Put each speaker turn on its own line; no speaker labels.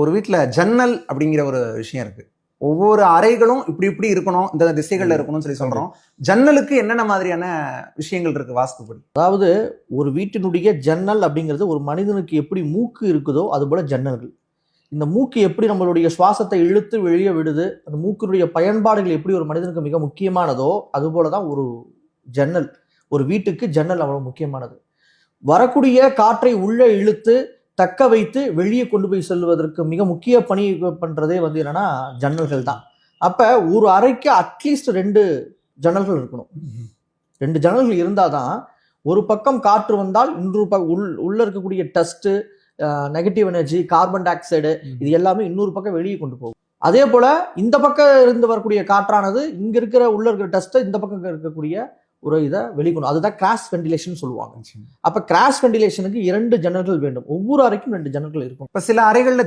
ஒரு வீட்டில் ஜன்னல் அப்படிங்கிற ஒரு விஷயம் இருக்கு. ஒவ்வொரு அறைகளும் இப்படி இப்படி இருக்கணும் இந்த திசைகள்ல இருக்கணும்னு சொல்லி சொல்றோம். ஜன்னலுக்கு என்னென்ன மாதிரியான விஷயங்கள் இருக்கு வாஸ்துபடி
அதாவது ஒரு வீட்டினுடைய ஜன்னல் அப்படிங்கிறது ஒரு மனிதனுக்கு எப்படி மூக்கு இருக்குதோ அது போல ஜன்னல்கள். இந்த மூக்கு எப்படி நம்மளுடைய சுவாசத்தை இழுத்து வெளியே விடுது அந்த மூக்கினுடைய பயன்பாடுகள் எப்படி ஒரு மனிதனுக்கு மிக முக்கியமானதோ அது போல தான் ஒரு ஜன்னல் ஒரு வீட்டுக்கு ஜன்னல் அவ்வளவு முக்கியமானது. வரக்கூடிய காற்றை உள்ளே இழுத்து தக்க வைத்து வெளியே கொண்டு போய் செல்வதற்கு மிக முக்கிய பணி பண்ணுறதே வந்து என்னென்னா ஜன்னல்கள் தான். அப்போ ஒரு அறைக்கு அட்லீஸ்ட் ரெண்டு ஜன்னல்கள் இருக்கணும். ரெண்டு ஜன்னல்கள் இருந்தால் தான் ஒரு பக்கம் காற்று வந்தால் இன்னொரு பக்கம் உள் உள்ளே இருக்கக்கூடிய dust negative energy carbon dioxide இது எல்லாமே இன்னொரு பக்கம் வெளியே கொண்டு போகும். அதே போல் இந்த பக்கம் இருந்து வரக்கூடிய காற்றானது இங்கே இருக்கிற உள்ளே இருக்கிற டஸ்ட்டை இந்த பக்கம் இருக்கக்கூடிய ஒரு இதை வெளிக்கொண்டு அதுதான் கிராஸ் வென்டிலேஷன் சொல்லுவாங்க. அப்ப கிராஸ் வென்டிலேஷனுக்கு இரண்டு ஜன்னல்கள் வேண்டும். ஒவ்வொரு அறைக்கும் ரெண்டு ஜன்னல்கள் இருக்கும்.
இப்ப சில அறைகள்ல